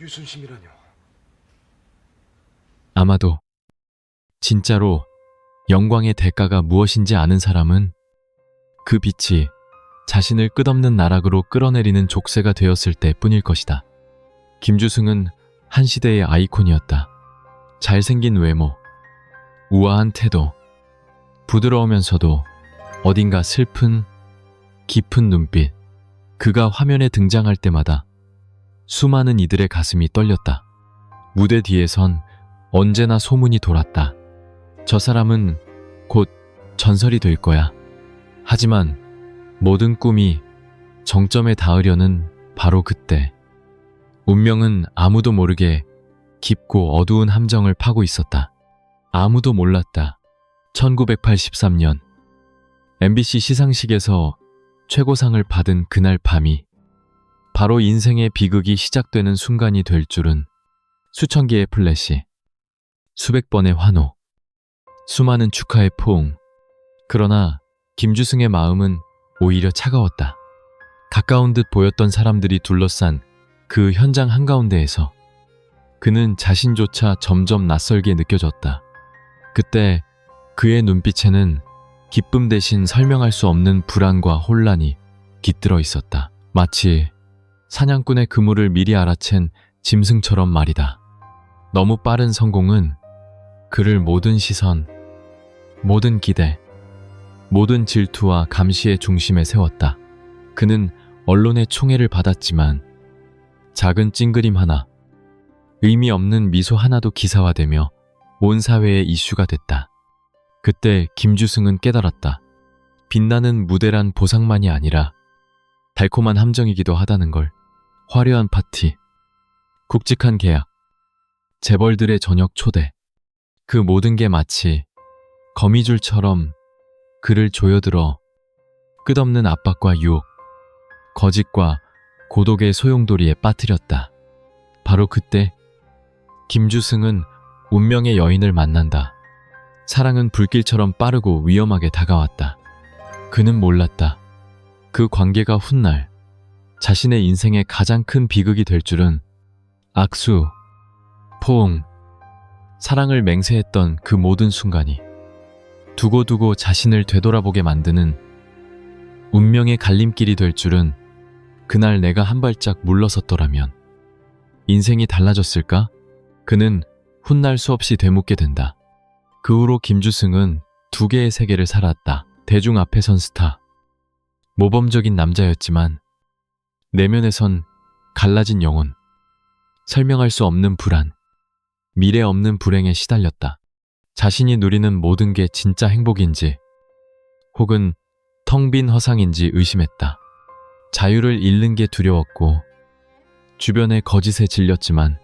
유순심이라뇨. 아마도 진짜로 영광의 대가가 무엇인지 아는 사람은 그 빛이 자신을 끝없는 나락으로 끌어내리는 족쇄가 되었을 때 뿐일 것이다. 김주승은 한 시대의 아이콘이었다. 잘생긴 외모, 우아한 태도, 부드러우면서도 어딘가 슬픈, 깊은 눈빛. 그가 화면에 등장할 때마다 수많은 이들의 가슴이 떨렸다. 무대 뒤에선 언제나 소문이 돌았다. 저 사람은 곧 전설이 될 거야. 하지만 모든 꿈이 정점에 닿으려는 바로 그때. 운명은 아무도 모르게 깊고 어두운 함정을 파고 있었다. 아무도 몰랐다. 1983년 MBC 시상식에서 최고상을 받은 그날 밤이 바로 인생의 비극이 시작되는 순간이 될 줄은 수천 개의 플래시, 수백 번의 환호, 수많은 축하의 포옹. 그러나 김주승의 마음은 오히려 차가웠다. 가까운 듯 보였던 사람들이 둘러싼 그 현장 한가운데에서 그는 자신조차 점점 낯설게 느껴졌다. 그때 그의 눈빛에는 기쁨 대신 설명할 수 없는 불안과 혼란이 깃들어 있었다. 마치 사냥꾼의 그물을 미리 알아챈 짐승처럼 말이다. 너무 빠른 성공은 그를 모든 시선, 모든 기대, 모든 질투와 감시의 중심에 세웠다. 그는 언론의 총애를 받았지만 작은 찡그림 하나, 의미 없는 미소 하나도 기사화되며 온 사회의 이슈가 됐다. 그때 김주승은 깨달았다. 빛나는 무대란 보상만이 아니라 달콤한 함정이기도 하다는 걸. 화려한 파티, 굵직한 계약, 재벌들의 저녁 초대. 그 모든 게 마치 거미줄처럼 그를 조여들어 끝없는 압박과 유혹, 거짓과 고독의 소용돌이에 빠뜨렸다. 바로 그때 김주승은 운명의 여인을 만난다. 사랑은 불길처럼 빠르고 위험하게 다가왔다. 그는 몰랐다. 그 관계가 훗날 자신의 인생의 가장 큰 비극이 될 줄은 악수, 포옹, 사랑을 맹세했던 그 모든 순간이 두고두고 자신을 되돌아보게 만드는 운명의 갈림길이 될 줄은 그날 내가 한 발짝 물러섰더라면 인생이 달라졌을까? 그는 훗날 수없이 되묻게 된다. 그 후로 김주승은 두 개의 세계를 살았다. 대중 앞에 선 스타. 모범적인 남자였지만 내면에선 갈라진 영혼. 설명할 수 없는 불안. 미래 없는 불행에 시달렸다. 자신이 누리는 모든 게 진짜 행복인지 혹은 텅 빈 허상인지 의심했다. 자유를 잃는 게 두려웠고 주변의 거짓에 질렸지만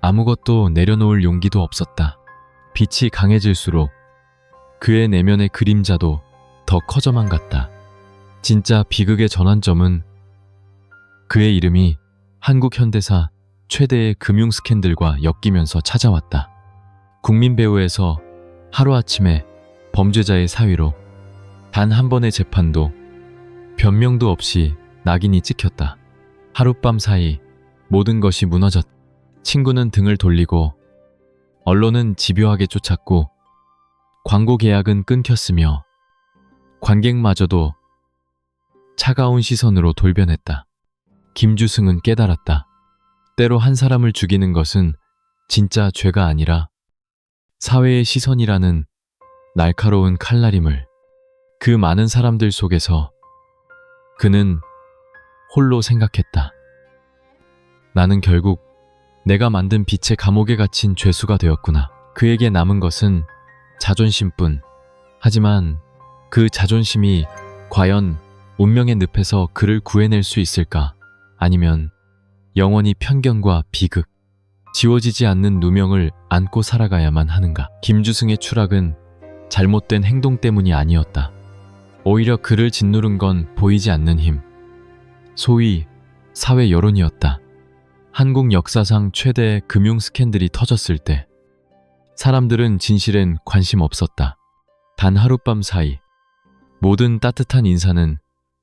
아무것도 내려놓을 용기도 없었다. 빛이 강해질수록 그의 내면의 그림자도 더 커져만 갔다. 진짜 비극의 전환점은 그의 이름이 한국 현대사 최대의 금융 스캔들과 엮이면서 찾아왔다. 국민 배우에서 하루아침에 범죄자의 사위로 단 한 번의 재판도 변명도 없이 낙인이 찍혔다. 하룻밤 사이 모든 것이 무너졌. 친구는 등을 돌리고 언론은 집요하게 쫓았고 광고 계약은 끊겼으며 관객마저도 차가운 시선으로 돌변했다. 김주승은 깨달았다. 때로 한 사람을 죽이는 것은 진짜 죄가 아니라 사회의 시선이라는 날카로운 칼날임을 그 많은 사람들 속에서 그는 홀로 생각했다. 나는 결국 내가 만든 빛의 감옥에 갇힌 죄수가 되었구나. 그에게 남은 것은 자존심뿐. 하지만 그 자존심이 과연 운명의 늪에서 그를 구해낼 수 있을까? 아니면 영원히 편견과 비극, 지워지지 않는 누명을 안고 살아가야만 하는가? 김주승의 추락은 잘못된 행동 때문이 아니었다. 오히려 그를 짓누른 건 보이지 않는 힘, 소위 사회 여론이었다. 한국 역사상 최대의 금융 스캔들이 터졌을 때 사람들은 진실엔 관심 없었다. 단 하룻밤 사이 모든 따뜻한 인사는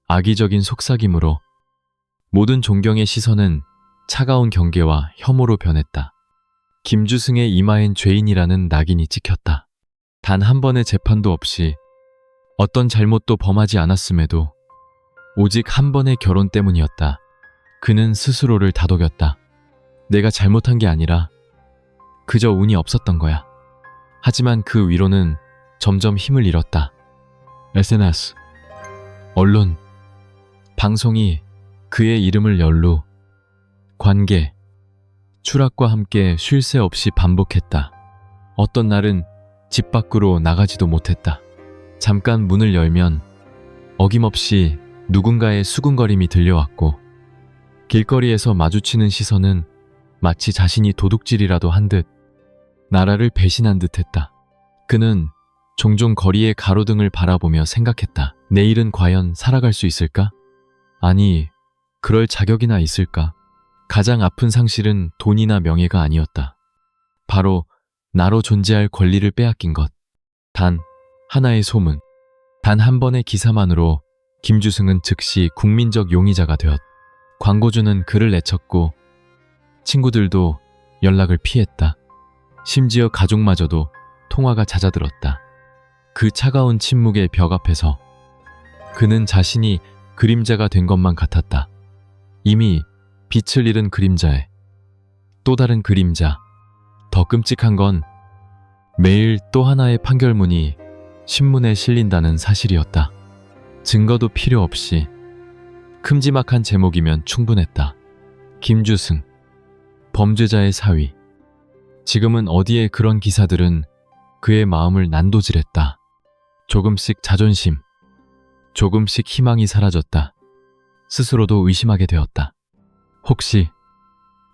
악의적인 속삭임으로 모든 존경의 시선은 차가운 경계와 혐오로 변했다. 김주승의 이마엔 죄인이라는 낙인이 찍혔다. 단 한 번의 재판도 없이 어떤 잘못도 범하지 않았음에도 오직 한 번의 결혼 때문이었다. 그는 스스로를 다독였다. 내가 잘못한 게 아니라 그저 운이 없었던 거야. 하지만 그 위로는 점점 힘을 잃었다. SNS, 언론, 방송이 그의 이름을 연루, 관계, 추락과 함께 쉴 새 없이 반복했다. 어떤 날은 집 밖으로 나가지도 못했다. 잠깐 문을 열면 어김없이 누군가의 수군거림이 들려왔고, 길거리에서 마주치는 시선은 마치 자신이 도둑질이라도 한 듯 나라를 배신한 듯 했다. 그는 종종 거리의 가로등을 바라보며 생각했다. 내일은 과연 살아갈 수 있을까? 아니, 그럴 자격이나 있을까? 가장 아픈 상실은 돈이나 명예가 아니었다. 바로 나로 존재할 권리를 빼앗긴 것. 단 하나의 소문, 단 한 번의 기사만으로 김주승은 즉시 국민적 용의자가 되었. 광고주는 그를 내쳤고 친구들도 연락을 피했다. 심지어 가족마저도 통화가 잦아들었다. 그 차가운 침묵의 벽 앞에서 그는 자신이 그림자가 된 것만 같았다. 이미 빛을 잃은 그림자에 또 다른 그림자. 더 끔찍한 건 매일 또 하나의 판결문이 신문에 실린다는 사실이었다. 증거도 필요 없이 큼지막한 제목이면 충분했다. 김주승, 범죄자의 사위. 지금은 어디에 그런 기사들은 그의 마음을 난도질했다. 조금씩 자존심, 조금씩 희망이 사라졌다. 스스로도 의심하게 되었다. 혹시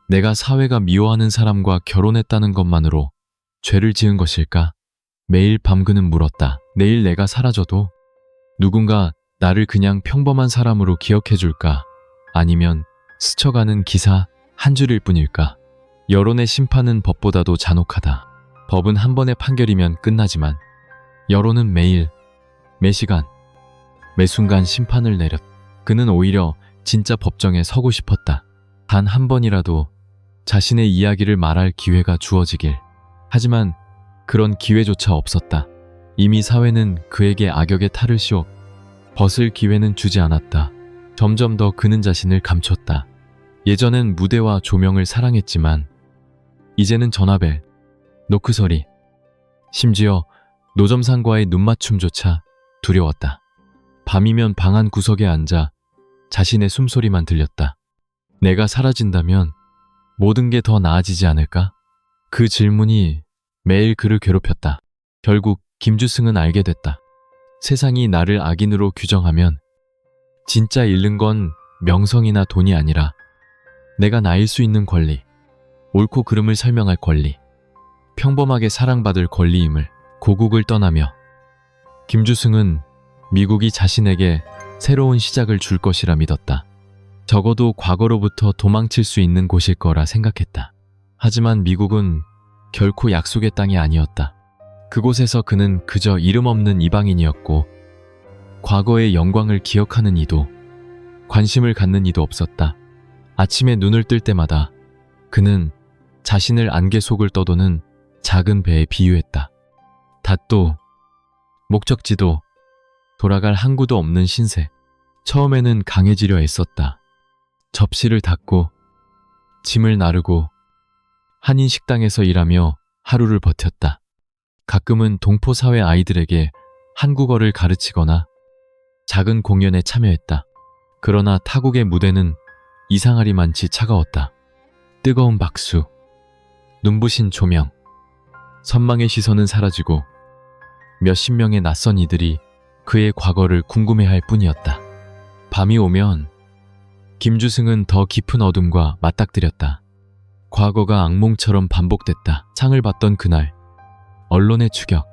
내가 사회가 미워하는 사람과 결혼했다는 것만으로 죄를 지은 것일까? 매일 밤 그는 물었다. 내일 내가 사라져도 누군가 나를 그냥 평범한 사람으로 기억해 줄까? 아니면 스쳐가는 기사 한 줄일 뿐일까? 여론의 심판은 법보다도 잔혹하다. 법은 한 번의 판결이면 끝나지만 여론은 매일, 매 시간, 매 순간 심판을 내렸. 그는 오히려 진짜 법정에 서고 싶었다. 단 한 번이라도 자신의 이야기를 말할 기회가 주어지길. 하지만 그런 기회조차 없었다. 이미 사회는 그에게 악역의 탈을 씌워 벗을 기회는 주지 않았다. 점점 더 그는 자신을 감췄다. 예전엔 무대와 조명을 사랑했지만 이제는 전화벨, 노크 소리, 심지어 노점상과의 눈맞춤조차 두려웠다. 밤이면 방한 구석에 앉아 자신의 숨소리만 들렸다. 내가 사라진다면 모든 게 더 나아지지 않을까? 그 질문이 매일 그를 괴롭혔다. 결국 김주승은 알게 됐다. 세상이 나를 악인으로 규정하면 진짜 잃는 건 명성이나 돈이 아니라 내가 나일 수 있는 권리, 옳고 그름을 설명할 권리, 평범하게 사랑받을 권리임을 고국을 떠나며 김주승은 미국이 자신에게 새로운 시작을 줄 것이라 믿었다. 적어도 과거로부터 도망칠 수 있는 곳일 거라 생각했다. 하지만 미국은 결코 약속의 땅이 아니었다. 그곳에서 그는 그저 이름 없는 이방인이었고, 과거의 영광을 기억하는 이도, 관심을 갖는 이도 없었다. 아침에 눈을 뜰 때마다 그는 자신을 안개 속을 떠도는 작은 배에 비유했다. 닷도, 목적지도, 돌아갈 항구도 없는 신세. 처음에는 강해지려 애썼다. 접시를 닫고, 짐을 나르고, 한인 식당에서 일하며 하루를 버텼다. 가끔은 동포 사회 아이들에게 한국어를 가르치거나 작은 공연에 참여했다. 그러나 타국의 무대는 이상하리만치 차가웠다. 뜨거운 박수, 눈부신 조명, 선망의 시선은 사라지고 몇십 명의 낯선 이들이 그의 과거를 궁금해할 뿐이었다. 밤이 오면 김주승은 더 깊은 어둠과 맞닥뜨렸다. 과거가 악몽처럼 반복됐다. 창을 봤던 그날, 언론의 추격,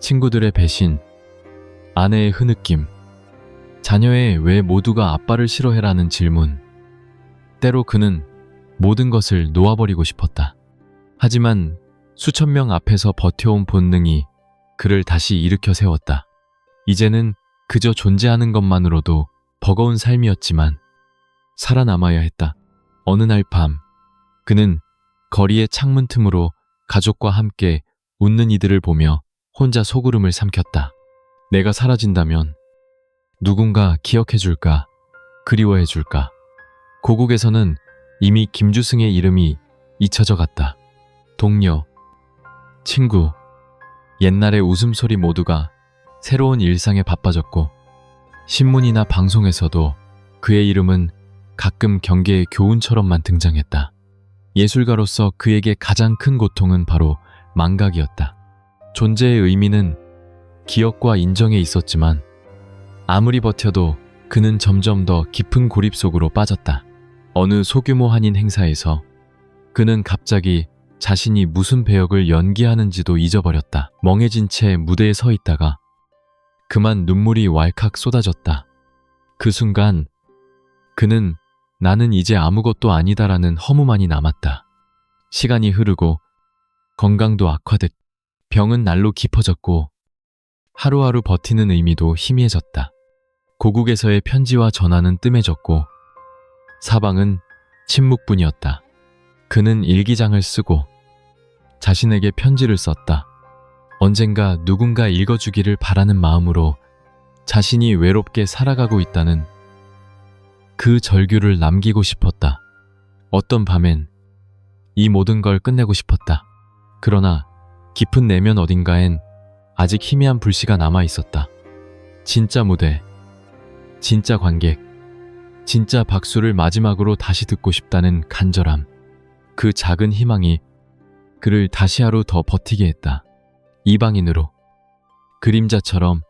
친구들의 배신, 아내의 흐느낌, 자녀의 왜 모두가 아빠를 싫어해라는 질문. 때로 그는 모든 것을 놓아버리고 싶었다. 하지만 수천 명 앞에서 버텨온 본능이 그를 다시 일으켜 세웠다. 이제는 그저 존재하는 것만으로도 버거운 삶이었지만 살아남아야 했다. 어느 날 밤, 그는 거리의 창문 틈으로 가족과 함께 웃는 이들을 보며 혼자 소구름을 삼켰다. 내가 사라진다면 누군가 기억해줄까, 그리워해줄까. 고국에서는 이미 김주승의 이름이 잊혀져 갔다. 동료, 친구, 옛날의 웃음소리 모두가 새로운 일상에 바빠졌고, 신문이나 방송에서도 그의 이름은 가끔 경계의 교훈처럼만 등장했다. 예술가로서 그에게 가장 큰 고통은 바로 망각이었다. 존재의 의미는 기억과 인정에 있었지만 아무리 버텨도 그는 점점 더 깊은 고립 속으로 빠졌다. 어느 소규모 한인 행사에서 그는 갑자기 자신이 무슨 배역을 연기하는지도 잊어버렸다. 멍해진 채 무대에 서 있다가 그만 눈물이 왈칵 쏟아졌다. 그 순간 그는 나는 이제 아무것도 아니다라는 허무만이 남았다. 시간이 흐르고 건강도 악화됐, 병은 날로 깊어졌고 하루하루 버티는 의미도 희미해졌다. 고국에서의 편지와 전화는 뜸해졌고 사방은 침묵뿐이었다. 그는 일기장을 쓰고 자신에게 편지를 썼다. 언젠가 누군가 읽어주기를 바라는 마음으로 자신이 외롭게 살아가고 있다는 그 절규를 남기고 싶었다. 어떤 밤엔 이 모든 걸 끝내고 싶었다. 그러나 깊은 내면 어딘가엔 아직 희미한 불씨가 남아 있었다. 진짜 무대, 진짜 관객, 진짜 박수를 마지막으로 다시 듣고 싶다는 간절함. 그 작은 희망이 그를 다시 하루 더 버티게 했다. 이방인으로 그림자처럼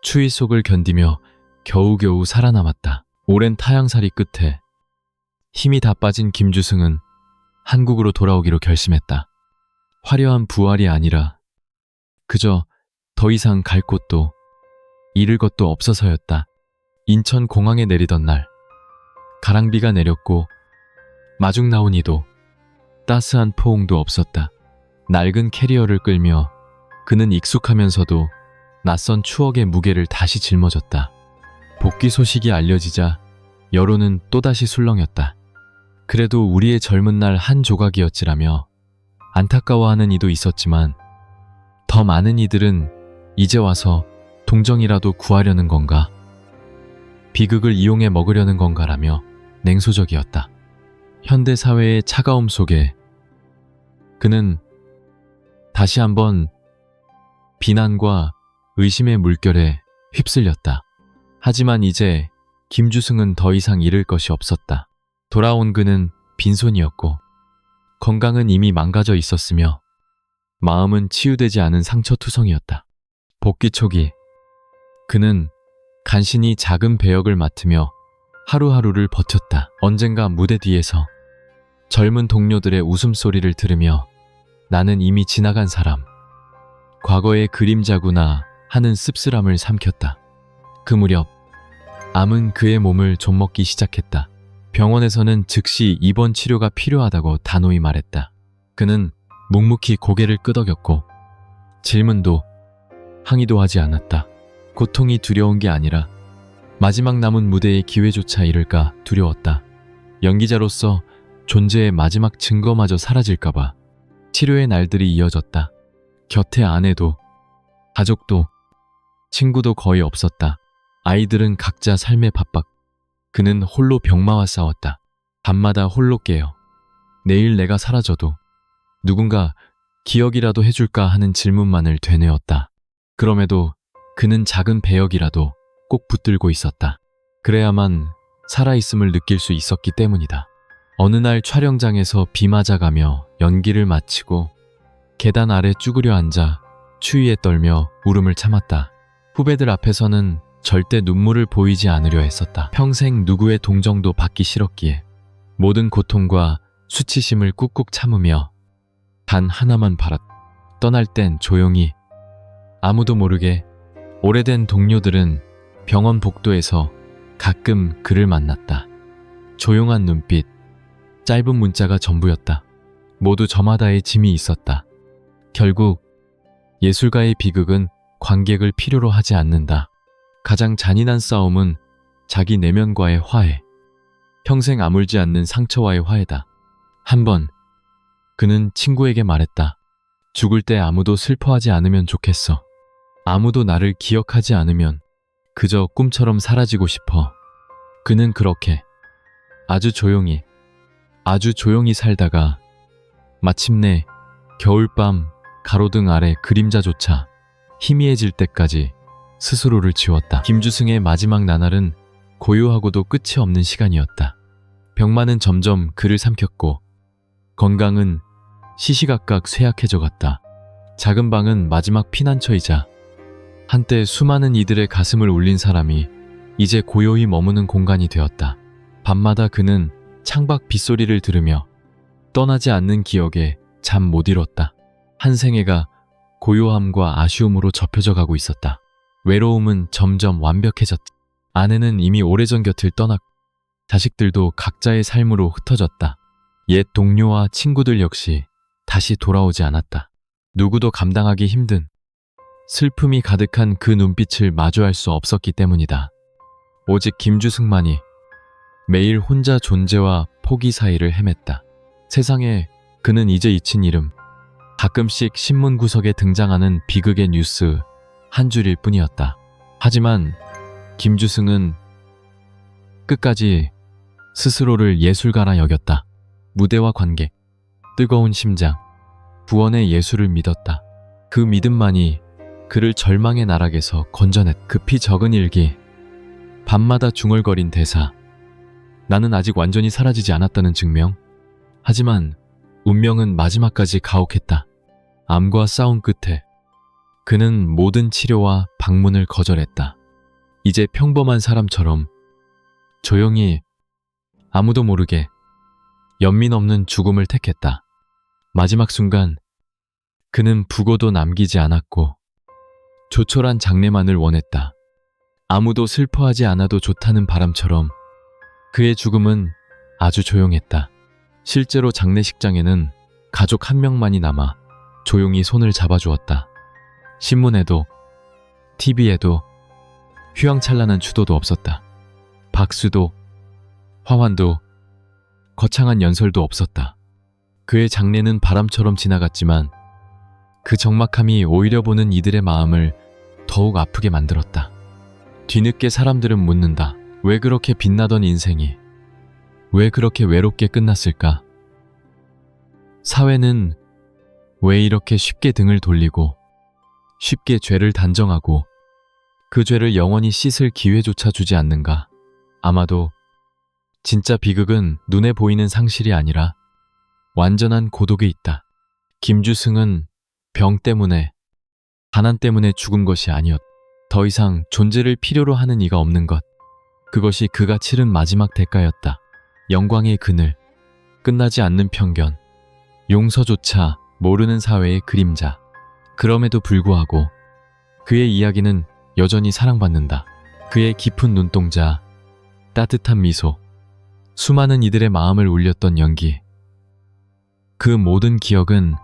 추위 속을 견디며 겨우겨우 살아남았다. 오랜 타향살이 끝에 힘이 다 빠진 김주승은 한국으로 돌아오기로 결심했다. 화려한 부활이 아니라 그저 더 이상 갈 곳도 잃을 것도 없어서였다. 인천 공항에 내리던 날 가랑비가 내렸고 마중 나온 이도 따스한 포옹도 없었다. 낡은 캐리어를 끌며 그는 익숙하면서도 낯선 추억의 무게를 다시 짊어졌다. 복귀 소식이 알려지자 여론은 또다시 술렁였다. 그래도 우리의 젊은 날 한 조각이었지라며 안타까워하는 이도 있었지만 더 많은 이들은 이제 와서 동정이라도 구하려는 건가? 비극을 이용해 먹으려는 건가라며 냉소적이었다. 현대 사회의 차가움 속에 그는 다시 한번 비난과 의심의 물결에 휩쓸렸다. 하지만 이제 김주승은 더 이상 잃을 것이 없었다. 돌아온 그는 빈손이었고 건강은 이미 망가져 있었으며 마음은 치유되지 않은 상처투성이었다. 복귀 초기 그는 간신히 작은 배역을 맡으며 하루하루를 버텼다. 언젠가 무대 뒤에서 젊은 동료들의 웃음소리를 들으며 나는 이미 지나간 사람, 과거의 그림자구나 하는 씁쓸함을 삼켰다. 그 무렵 암은 그의 몸을 좀먹기 시작했다. 병원에서는 즉시 입원 치료가 필요하다고 단호히 말했다. 그는 묵묵히 고개를 끄덕였고 질문도 항의도 하지 않았다. 고통이 두려운 게 아니라 마지막 남은 무대의 기회조차 잃을까 두려웠다. 연기자로서 존재의 마지막 증거마저 사라질까봐 치료의 날들이 이어졌다. 곁에 아내도, 가족도, 친구도 거의 없었다. 아이들은 각자 삶에 바빴. 그는 홀로 병마와 싸웠다. 밤마다 홀로 깨어. 내일 내가 사라져도 누군가 기억이라도 해줄까 하는 질문만을 되뇌었다. 그럼에도 그는 작은 배역이라도 꼭 붙들고 있었다. 그래야만 살아있음을 느낄 수 있었기 때문이다. 어느 날 촬영장에서 비 맞아가며 연기를 마치고 계단 아래 쭈그려 앉아 추위에 떨며 울음을 참았다. 후배들 앞에서는 절대 눈물을 보이지 않으려 했었다. 평생 누구의 동정도 받기 싫었기에 모든 고통과 수치심을 꾹꾹 참으며 단 하나만 바랐. 떠날 땐 조용히 아무도 모르게 오래된 동료들은 병원 복도에서 가끔 그를 만났다. 조용한 눈빛, 짧은 문자가 전부였다. 모두 저마다의 짐이 있었다. 결국 예술가의 비극은 관객을 필요로 하지 않는다. 가장 잔인한 싸움은 자기 내면과의 화해. 평생 아물지 않는 상처와의 화해다. 한 번, 그는 친구에게 말했다. 죽을 때 아무도 슬퍼하지 않으면 좋겠어. 아무도 나를 기억하지 않으면 그저 꿈처럼 사라지고 싶어. 그는 그렇게 아주 조용히, 아주 조용히 살다가 마침내 겨울밤 가로등 아래 그림자조차 희미해질 때까지 스스로를 지웠다. 김주승의 마지막 나날은 고요하고도 끝이 없는 시간이었다. 병만은 점점 그를 삼켰고 건강은 시시각각 쇠약해져 갔다. 작은 방은 마지막 피난처이자 한때 수많은 이들의 가슴을 울린 사람이 이제 고요히 머무는 공간이 되었다. 밤마다 그는 창밖 빗소리를 들으며 떠나지 않는 기억에 잠 못 이뤘다. 한 생애가 고요함과 아쉬움으로 접혀져 가고 있었다. 외로움은 점점 완벽해졌다. 아내는 이미 오래전 곁을 떠났고 자식들도 각자의 삶으로 흩어졌다. 옛 동료와 친구들 역시 다시 돌아오지 않았다. 누구도 감당하기 힘든 슬픔이 가득한 그 눈빛을 마주할 수 없었기 때문이다. 오직 김주승만이 매일 혼자 존재와 포기 사이를 헤맸다. 세상에 그는 이제 잊힌 이름, 가끔씩 신문 구석에 등장하는 비극의 뉴스 한 줄일 뿐이었다. 하지만 김주승은 끝까지 스스로를 예술가라 여겼다. 무대와 관객, 뜨거운 심장, 구원의 예술을 믿었다. 그 믿음만이 그를 절망의 나락에서 건져냈. 급히 적은 일기, 밤마다 중얼거린 대사. 나는 아직 완전히 사라지지 않았다는 증명. 하지만 운명은 마지막까지 가혹했다. 암과 싸운 끝에 그는 모든 치료와 방문을 거절했다. 이제 평범한 사람처럼 조용히 아무도 모르게 연민 없는 죽음을 택했다. 마지막 순간 그는 부고도 남기지 않았고 조촐한 장례만을 원했다. 아무도 슬퍼하지 않아도 좋다는 바람처럼 그의 죽음은 아주 조용했다. 실제로 장례식장에는 가족 한 명만이 남아 조용히 손을 잡아주었다. 신문에도 TV에도 휘황찬란한 추도도 없었다. 박수도 화환도 거창한 연설도 없었다. 그의 장례는 바람처럼 지나갔지만 그 적막함이 오히려 보는 이들의 마음을 더욱 아프게 만들었다. 뒤늦게 사람들은 묻는다. 왜 그렇게 빛나던 인생이 왜 그렇게 외롭게 끝났을까? 사회는 왜 이렇게 쉽게 등을 돌리고 쉽게 죄를 단정하고 그 죄를 영원히 씻을 기회조차 주지 않는가? 아마도 진짜 비극은 눈에 보이는 상실이 아니라 완전한 고독에 있다. 김주승은 병 때문에, 가난 때문에 죽은 것이 아니었. 더 이상 존재를 필요로 하는 이가 없는 것. 그것이 그가 치른 마지막 대가였다. 영광의 그늘, 끝나지 않는 편견, 용서조차 모르는 사회의 그림자. 그럼에도 불구하고 그의 이야기는 여전히 사랑받는다. 그의 깊은 눈동자, 따뜻한 미소, 수많은 이들의 마음을 울렸던 연기. 그 모든 기억은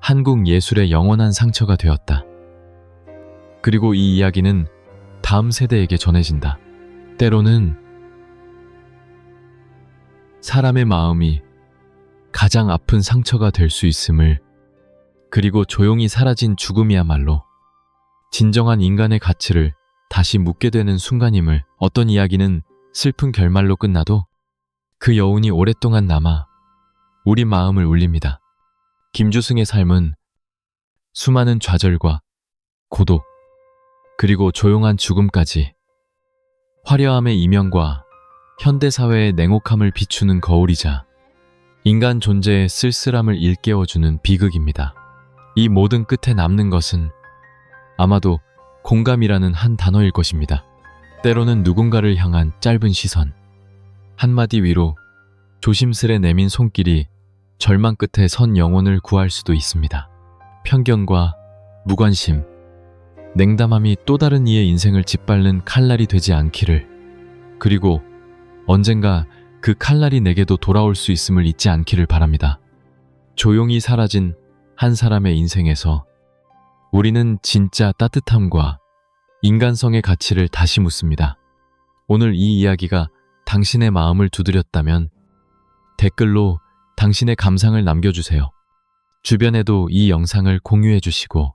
한국 예술의 영원한 상처가 되었다. 그리고 이 이야기는 다음 세대에게 전해진다. 때로는 사람의 마음이 가장 아픈 상처가 될 수 있음을 그리고 조용히 사라진 죽음이야말로 진정한 인간의 가치를 다시 묻게 되는 순간임을 어떤 이야기는 슬픈 결말로 끝나도 그 여운이 오랫동안 남아 우리 마음을 울립니다. 김주승의 삶은 수많은 좌절과 고독, 그리고 조용한 죽음까지 화려함의 이면과 현대사회의 냉혹함을 비추는 거울이자 인간 존재의 쓸쓸함을 일깨워주는 비극입니다. 이 모든 끝에 남는 것은 아마도 공감이라는 한 단어일 것입니다. 때로는 누군가를 향한 짧은 시선, 한마디 위로 조심스레 내민 손길이 절망 끝에 선 영혼을 구할 수도 있습니다. 편견과 무관심, 냉담함이 또 다른 이의 인생을 짓밟는 칼날이 되지 않기를, 그리고 언젠가 그 칼날이 내게도 돌아올 수 있음을 잊지 않기를 바랍니다. 조용히 사라진 한 사람의 인생에서 우리는 진짜 따뜻함과 인간성의 가치를 다시 묻습니다. 오늘 이 이야기가 당신의 마음을 두드렸다면 댓글로 당신의 감상을 남겨주세요. 주변에도 이 영상을 공유해 주시고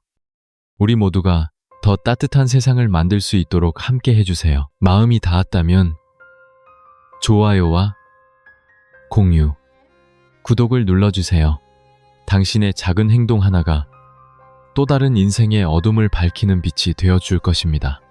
우리 모두가 더 따뜻한 세상을 만들 수 있도록 함께 해주세요. 마음이 닿았다면 좋아요와 공유, 구독을 눌러주세요. 당신의 작은 행동 하나가 또 다른 인생의 어둠을 밝히는 빛이 되어 줄 것입니다.